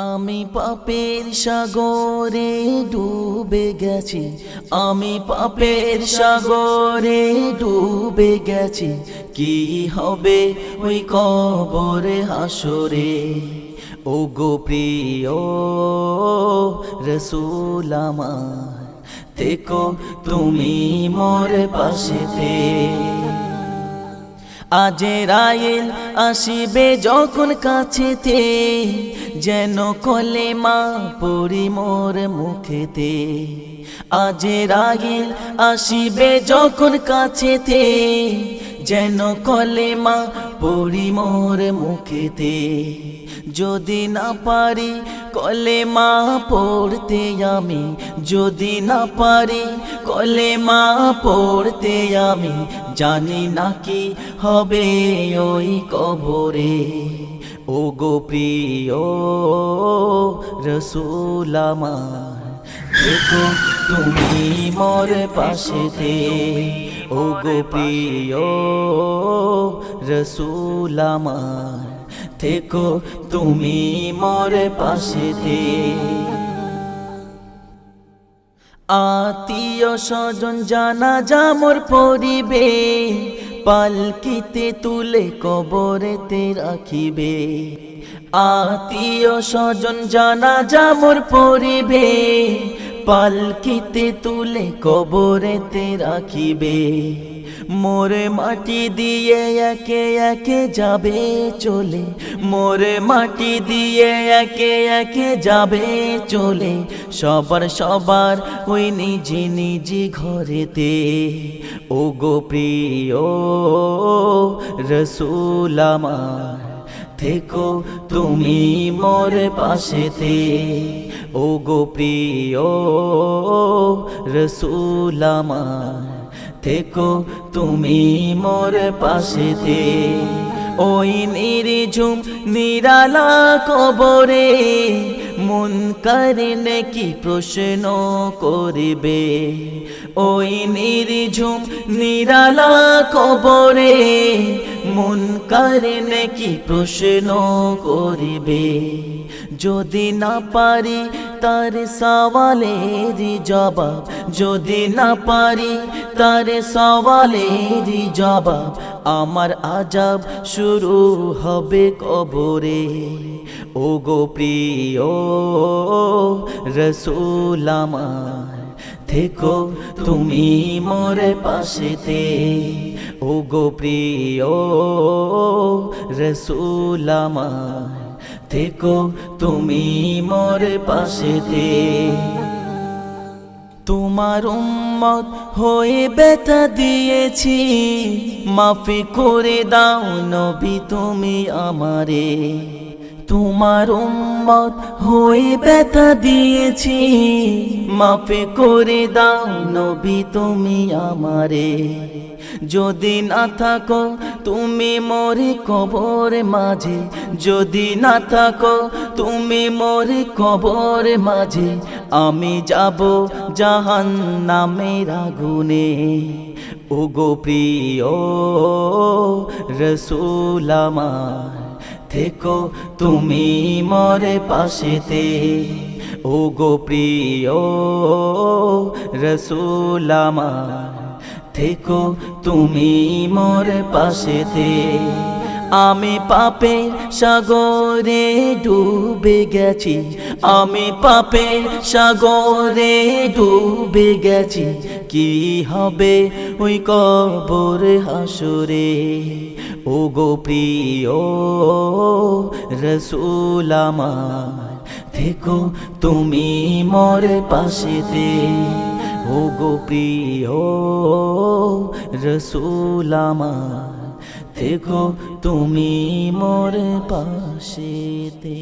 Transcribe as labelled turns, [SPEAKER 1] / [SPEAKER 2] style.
[SPEAKER 1] আমি পাপের সাগরে ডুবে গেছি। আমি পাপের সাগরে ডুবে গেছি। কি হবে ওই কবরে হাসরে? ও গো প্রিয় রসুল আমার দেখো তুমি মোর আজে রায়েল আসিবে যখন কাছেতে যেন কলে মা পড়ি মোর মুখেতে। আজে রায়েল আসিবে যখন কাছে কাছেতে। যেন কলে মা পড়ি মোর মুখেতে। যদি না পারি কলে মা পড়তে আমি। যদি না পারি কলে মা পড়তে আমি। জানি না কি হবে ওই কবরে। ও গো প্রিয় রসুল আমার, দেখো তুমি মোর পাশেতে। ও গো প্রিয় রসুল আমার থেকো তুমি মোর পাশেতে। আত্মীয় স্বজন জানা যামর পরিবে পালকিতে তুলে কবরেতে রাখিবে। আত্মীয় স্বজন জানা যামর পরিবে পালকিতে তুলে কবরেতে রাখিবে। মোরে মাটি দিয়ে একে একে যাবে চলে। মোরে মাটি দিয়ে একে একে যাবে চলে। সবার সবার ওই নিজি নিজি ঘরেতে। ও গো প্রিয় রসুল থেকো তুমি মোর পাশেতে। ও গো প্রিয় রসুল থেকো, তুমি মোর পাশেতে। ওই নিরিঝুম, নিরালা কবরে মন কারিনে কি প্রশ্ন করিবে? ওই নিরিঝুম, নিরালা কবরে মন কারিনে কি প্রশ্ন করিবে? যদি না পারি তার সওয়ালের জবাব। যদি না পারি তার সওয়ালের জবাব। আমার আজাব শুরু হবে কবরে। ও গো প্রিয় রসুল আমার, থেকো তুমি মোর পাশেতে। ও গো প্রিয় রসুল আমার থেকো, তুমি মোর পাশেতে। তোমার উম্মত হয়ে ব্যথা দিয়েছি, মাফি করে দাও নবী তুমি আমারে। তোমার উম্মত হয়ে ব্যথা দিয়েছি। মাফি করে দাও নবী, তুমি আমারে। যদি না থাকো, তুমি মরে কবর মাঝে। যদি না থাকো, তুমি মরে কবর মাঝে। আমি যাব জাহান নামের আগুনে। ও প্রিয় রসুল থেকো তুমি মরে পাশেতে। ও গো প্রিয় রসুলামা থেকো তুমি মোর পাশেতে। আমি পাপের সাগরে ডুবে গেছি। আমি পাপের সাগরে ডুবে গেছি। কি হবে ওই কবর হাসরে? ও গো প্রিয় রসুল আমার, থেকো তুমি মোর পাশেতে। ও গো প্রিয় রসুল দেখো তুমি মোর পাশেতে।